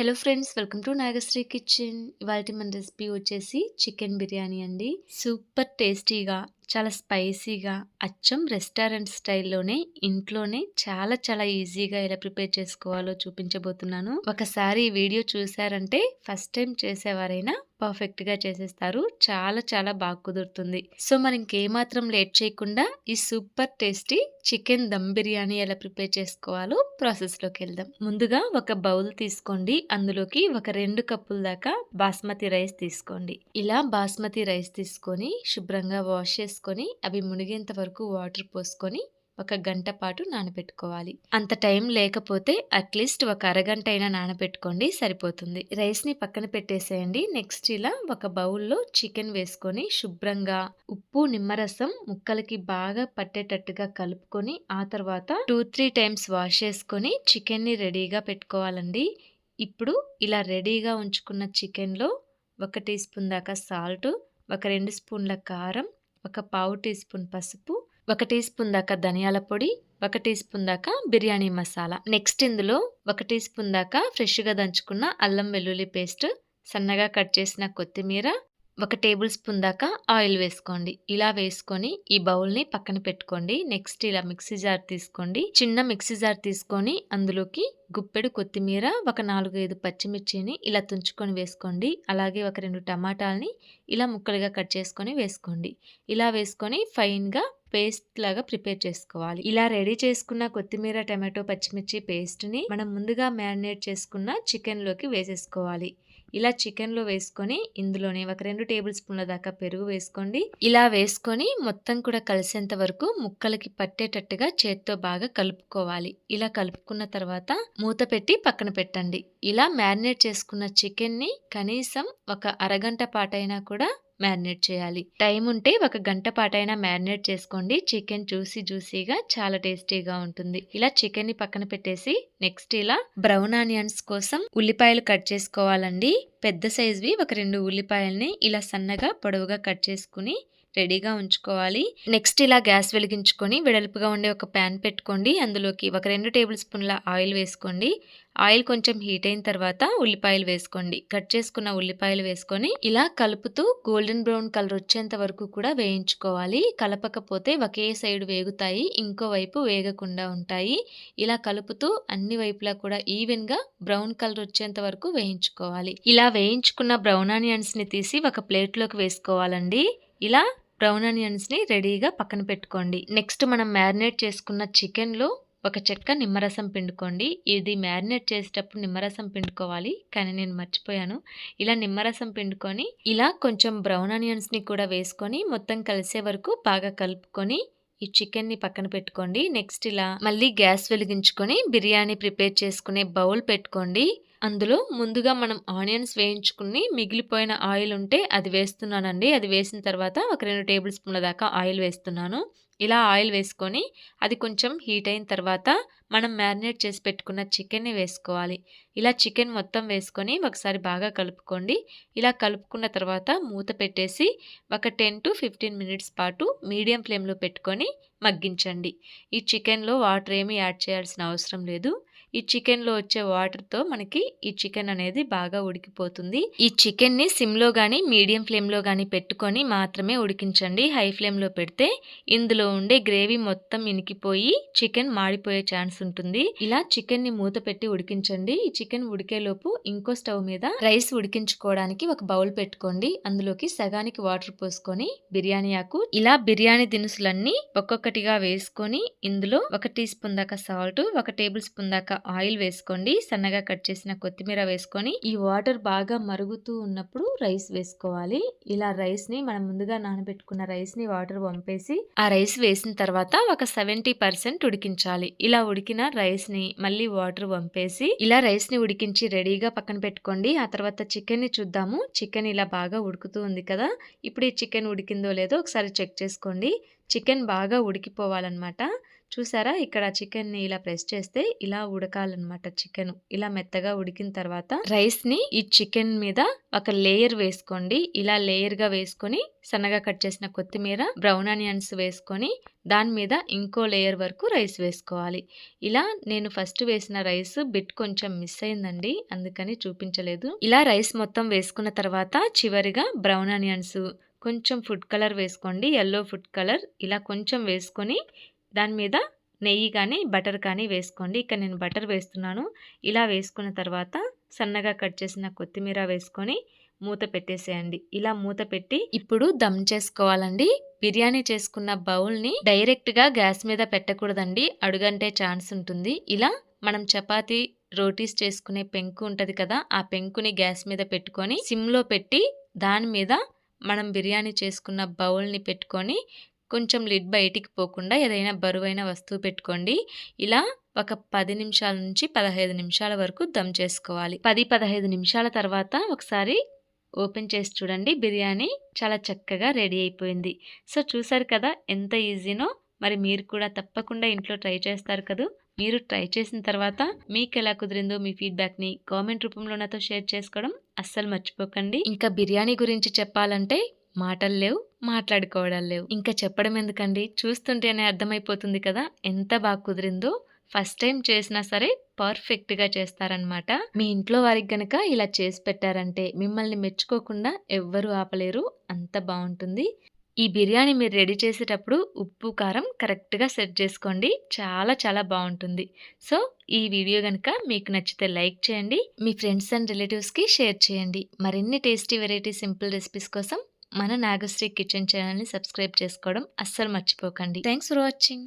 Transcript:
Hello friends welcome to Nagashri kitchen ఇవాళ మన recipe వచ్చేసి చికెన్ బిర్యానీ అండి. సూపర్ టేస్టీగా చాలా స్పైసీగా అచ్చం రెస్టారెంట్ స్టైల్లోనే ఇంట్లోనే చాలా చాలా ఈజీగా ఎలా ప్రిపేర్ చేసుకోవాలో చూపించబోతున్నాను. ఒకసారి ఈ వీడియో చూసారంటే ఫస్ట్ టైం చేసేవారైనా పర్ఫెక్ట్గా చేసేస్తారు. చాలా చాలా బాగా కుదురుతుంది. సో మనం ఇంకేమాత్రం లేట్ చేయకుండా ఈ super tasty chicken dum biryani ఎలా ప్రిపేర్ చేసుకోవాలో ప్రాసెస్లోకి వెళ్దాం. ముందుగా ఒక బౌల్ తీసుకోండి. అందులోకి ఒక రెండు కప్పుల దాకా బాస్మతి రైస్ తీసుకోండి. ఇలా బాస్మతి రైస్ తీసుకొని శుభ్రంగా వాష్ చేసుకొని అవి మునిగేంత వరకు వాటర్ పోసుకొని ఒక గంట పాటు నానబెట్టుకోవాలి. అంత టైం లేకపోతే అట్లీస్ట్ ఒక అరగంట అయినా నానబెట్టుకోండి సరిపోతుంది. రైస్ని పక్కన పెట్టేసేయండి. నెక్స్ట్ ఇలా ఒక బౌల్లో చికెన్ వేసుకొని శుభ్రంగా ఉప్పు నిమ్మరసం ముక్కలకి బాగా పట్టేటట్టుగా కలుపుకొని ఆ తర్వాత టూ త్రీ టైమ్స్ వాష్ చేసుకొని చికెన్ని రెడీగా పెట్టుకోవాలండి. ఇప్పుడు ఇలా రెడీగా ఉంచుకున్న చికెన్లో ఒక టీ స్పూన్ దాకా సాల్ట్ ఒక రెండు స్పూన్ల కారం ఒక పావు టీ స్పూన్ పసుపు ఒక టీ స్పూన్ దాకా ధనియాల పొడి ఒక టీ స్పూన్ దాకా బిర్యానీ మసాలా. నెక్స్ట్ ఇందులో ఒక టీ స్పూన్ దాకా ఫ్రెష్గా దంచుకున్న అల్లం వెల్లుల్లి పేస్ట్ సన్నగా కట్ చేసిన కొత్తిమీర ఒక టేబుల్ స్పూన్ దాకా ఆయిల్ వేసుకోండి. ఇలా వేసుకొని ఈ బౌల్ని పక్కన పెట్టుకోండి. నెక్స్ట్ ఇలా మిక్సీ జార్ తీసుకోండి. చిన్న మిక్సీ జార్ తీసుకొని అందులోకి గుప్పెడు కొత్తిమీర ఒక నాలుగు ఐదు పచ్చిమిర్చిని ఇలా తుంచుకొని వేసుకోండి. అలాగే ఒక రెండు టమాటాలని ఇలా ముక్కలుగా కట్ చేసుకొని వేసుకోండి. ఇలా వేసుకొని ఫైన్గా పేస్ట్ లాగా ప్రిపేర్ చేసుకోవాలి. ఇలా రెడీ చేసుకున్న కొత్తిమీర టమాటో పచ్చిమిర్చి పేస్ట్ని మనం ముందుగా మ్యారినేట్ చేసుకున్న చికెన్లోకి వేసేసుకోవాలి. ఇలా చికెన్లో వేసుకొని ఇందులోనే ఒక రెండు టేబుల్ స్పూన్ల దాకా పెరుగు వేసుకోండి. ఇలా వేసుకొని మొత్తం కూడా కలిసేంత వరకు ముక్కలకి పట్టేటట్టుగా చేత్తో బాగా కలుపుకోవాలి. ఇలా కలుపుకున్న తర్వాత మూత పెట్టి పక్కన పెట్టండి. ఇలా మ్యారినేట్ చేసుకున్న చికెన్ని కనీసం ఒక అరగంట పాటైనా కూడా మ్యారినేట్ చేయాలి. టైం ఉంటే ఒక గంట పాటైనా మ్యారినేట్ చేసుకోండి. చికెన్ జ్యూసీ జ్యూసీగా చాలా టేస్టీగా ఉంటుంది. ఇలా చికెన్ని పక్కన పెట్టేసి నెక్స్ట్ ఇలా బ్రౌన్ ఆనియన్స్ కోసం ఉల్లిపాయలు కట్ చేసుకోవాలండి. పెద్ద సైజ్వి ఒక రెండు ఉల్లిపాయల్ని ఇలా సన్నగా పొడవుగా కట్ చేసుకుని రెడీగా ఉంచుకోవాలి. నెక్స్ట్ ఇలా గ్యాస్ వెలిగించుకొని వెడల్పుగా ఉండే ఒక ప్యాన్ పెట్టుకోండి. అందులోకి ఒక రెండు టేబుల్ స్పూన్ల ఆయిల్ వేసుకోండి. ఆయిల్ కొంచెం హీట్ అయిన తర్వాత ఉల్లిపాయలు వేసుకోండి. కట్ చేసుకున్న ఉల్లిపాయలు వేసుకొని ఇలా కలుపుతూ గోల్డెన్ బ్రౌన్ కలర్ వచ్చేంత వరకు కూడా వేయించుకోవాలి. కలపకపోతే ఒకే సైడ్ వేగుతాయి ఇంకో వైపు వేగకుండా ఉంటాయి. ఇలా కలుపుతూ అన్ని వైపులా కూడా ఈవెన్గా బ్రౌన్ కలర్ వచ్చేంత వరకు వేయించుకోవాలి. ఇలా వేయించుకున్న బ్రౌన్ ఆనియన్స్ని తీసి ఒక ప్లేట్లోకి వేసుకోవాలండి. ఇలా బ్రౌన్ ఆనియన్స్ని రెడీగా పక్కన పెట్టుకోండి. నెక్స్ట్ మనం మ్యారినేట్ చేసుకున్న చికెన్లో ఒక చెక్క నిమ్మరసం పిండుకోండి. ఇది మ్యారినేట్ చేసేటప్పుడు నిమ్మరసం పిండుకోవాలి కానీ నేను మర్చిపోయాను. ఇలా నిమ్మరసం పిండుకొని ఇలా కొంచెం బ్రౌన్ ఆనియన్స్ని కూడా వేసుకొని మొత్తం కలిసే వరకు బాగా కలుపుకొని ఈ చికెన్ని పక్కన పెట్టుకోండి. నెక్స్ట్ ఇలా మళ్ళీ గ్యాస్ వెలిగించుకొని బిర్యానీ ప్రిపేర్ చేసుకునే బౌల్ పెట్టుకోండి. అందులో ముందుగా మనం ఆనియన్స్ వేయించుకుని మిగిలిపోయిన ఆయిల్ ఉంటే అది వేస్తున్నానండి. అది వేసిన తర్వాత ఒక రెండు టేబుల్ స్పూన్ల దాకా ఆయిల్ వేస్తున్నాను. ఇలా ఆయిల్ వేసుకొని అది కొంచెం హీట్ అయిన తర్వాత మనం మ్యారినేట్ చేసి పెట్టుకున్న చికెన్ని వేసుకోవాలి. ఇలా చికెన్ మొత్తం వేసుకొని ఒకసారి బాగా కలుపుకోండి. ఇలా కలుపుకున్న తర్వాత మూత పెట్టేసి ఒక టెన్ టు ఫిఫ్టీన్ మినిట్స్ పాటు మీడియం ఫ్లేమ్లో పెట్టుకొని మగ్గించండి. ఈ చికెన్లో వాటర్ ఏమీ యాడ్ చేయాల్సిన అవసరం లేదు. ఈ చికెన్లో వచ్చే వాటర్తో మనకి ఈ చికెన్ అనేది బాగా ఉడికిపోతుంది. ఈ చికెన్ని సిమ్లో కానీ మీడియం ఫ్లేమ్లో కానీ పెట్టుకొని మాత్రమే ఉడికించండి. హై ఫ్లేమ్లో పెడితే ఇందులో ఉండే గ్రేవీ మొత్తం ఇనికిపోయి చికెన్ మాడిపోయే ఛాన్స్ ఉంటుంది. ఇలా చికెన్ని మూత పెట్టి ఉడికించండి. ఈ చికెన్ ఉడికేలోపు ఇంకో స్టవ్ మీద రైస్ ఉడికించుకోవడానికి ఒక బౌల్ పెట్టుకోండి. అందులోకి సగానికి వాటర్ పోసుకొని బిర్యానీ ఆకు ఇలా బిర్యానీ దినుసులన్నీ ఒక్కొక్కటిగా వేసుకొని ఇందులో ఒక టీ స్పూన్ దాకా సాల్ట్ ఒక టేబుల్ స్పూన్ దాకా ఆయిల్ వేసుకోండి. సన్నగా కట్ చేసిన కొత్తిమీర వేసుకొని ఈ వాటర్ బాగా మరుగుతూ ఉన్నప్పుడు రైస్ వేసుకోవాలి. ఇలా రైస్ని మనం ముందుగా నానబెట్టుకున్న రైస్ని వాటర్ పంపేసి ఆ రైస్ వేసిన తర్వాత ఒక సెవెంటీ పర్సెంట్ ఉడికించాలి. ఇలా ఉడికిన రైస్ని మళ్ళీ వాటర్ పంపేసి ఇలా రైస్ని ఉడికించి రెడీగా పక్కన పెట్టుకోండి. ఆ తర్వాత చికెన్ని చూద్దాము. చికెన్ ఇలా బాగా ఉడుకుతూ ఉంది కదా. ఇప్పుడు ఈ చికెన్ ఉడికిందో లేదో ఒకసారి చెక్ చేసుకోండి. చికెన్ బాగా ఉడికిపోవాలన్నమాట. చూసారా? ఇక్కడ చికెన్ని ఇలా ప్రెస్ చేస్తే ఇలా ఉడకాలన్నమాట చికెన్. ఇలా మెత్తగా ఉడికిన తర్వాత రైస్ని ఈ చికెన్ మీద ఒక లేయర్ వేసుకోండి. ఇలా లేయర్గా వేసుకొని సన్నగా కట్ చేసిన కొత్తిమీర బ్రౌన్ ఆనియన్స్ వేసుకొని దాని మీద ఇంకో లేయర్ వరకు రైస్ వేసుకోవాలి. ఇలా నేను ఫస్ట్ వేసిన రైస్ బిట్ కొంచెం మిస్ అయిందండి అందుకని చూపించలేదు. ఇలా రైస్ మొత్తం వేసుకున్న తర్వాత చివరిగా బ్రౌన్ ఆనియన్స్ కొంచెం ఫుడ్ కలర్ వేసుకోండి ఎల్లో ఫుడ్ కలర్. ఇలా కొంచెం వేసుకొని దాని మీద నెయ్యి కానీ బటర్ కానీ వేసుకోండి. ఇక్కడ నేను బటర్ వేస్తున్నాను. ఇలా వేసుకున్న తర్వాత సన్నగా కట్ చేసిన కొత్తిమీర వేసుకొని మూత పెట్టేసేయండి. ఇలా మూత పెట్టి ఇప్పుడు దమ్ చేసుకోవాలండి. బిర్యానీ చేసుకున్న బౌల్ని డైరెక్ట్గా గ్యాస్ మీద పెట్టకూడదండి. అడుగంటే ఛాన్స్ ఉంటుంది. ఇలా మనం చపాతీ రోటీస్ చేసుకునే పెంకు ఉంటుంది కదా ఆ పెంకుని గ్యాస్ మీద పెట్టుకొని సిమ్లో పెట్టి దాని మీద మనం బిర్యానీ చేసుకున్న బౌల్ని పెట్టుకొని కొంచెం లిడ్ బయటికి పోకుండా ఏదైనా బరువైన వస్తువు పెట్టుకోండి. ఇలా ఒక పది నిమిషాల నుంచి పదహైదు నిమిషాల వరకు దమ్ చేసుకోవాలి. పది పదహైదు నిమిషాల తర్వాత ఒకసారి ఓపెన్ చేసి చూడండి. బిర్యానీ చాలా చక్కగా రెడీ అయిపోయింది. సో చూసారు కదా ఎంత ఈజీనో? మరి మీరు కూడా తప్పకుండా ఇంట్లో ట్రై చేస్తారు కదా? మీరు ట్రై చేసిన తర్వాత మీకు ఎలా కుదిరిందో మీ ఫీడ్బ్యాక్ని కామెంట్ రూపంలో నాతో షేర్ చేసుకోవడం అస్సలు మర్చిపోకండి. ఇంకా బిర్యానీ గురించి చెప్పాలంటే మాటలు లేవు. మాట్లాడుకోవడాలు లేవు. ఇంకా చెప్పడం ఎందుకండి? చూస్తుంటేనే అర్థమైపోతుంది కదా? ఎంత బాగా కుదిరిందో. ఫస్ట్ టైం చేసినా సరే పర్ఫెక్ట్గా చేస్తారనమాట మీ ఇంట్లో వారికి గనక ఇలా చేసి పెట్టారంటే మిమ్మల్ని మెచ్చుకోకుండా ఎవ్వరూ ఆపలేరు. అంత బాగుంటుంది. ఈ బిర్యానీ మీరు రెడీ చేసేటప్పుడు ఉప్పు కారం కరెక్ట్గా సెట్ చేసుకోండి. చాలా చాలా బాగుంటుంది. సో ఈ వీడియో కనుక మీకు నచ్చితే లైక్ చేయండి. మీ ఫ్రెండ్స్ అండ్ రిలేటివ్స్కి షేర్ చేయండి. మరిన్ని టేస్టీ వెరైటీ సింపుల్ రెసిపీస్ కోసం మన నాగశ్రీ కిచెన్ ఛానల్ని సబ్స్క్రైబ్ చేసుకోవడం అస్సలు మర్చిపోకండి. Thanks for watching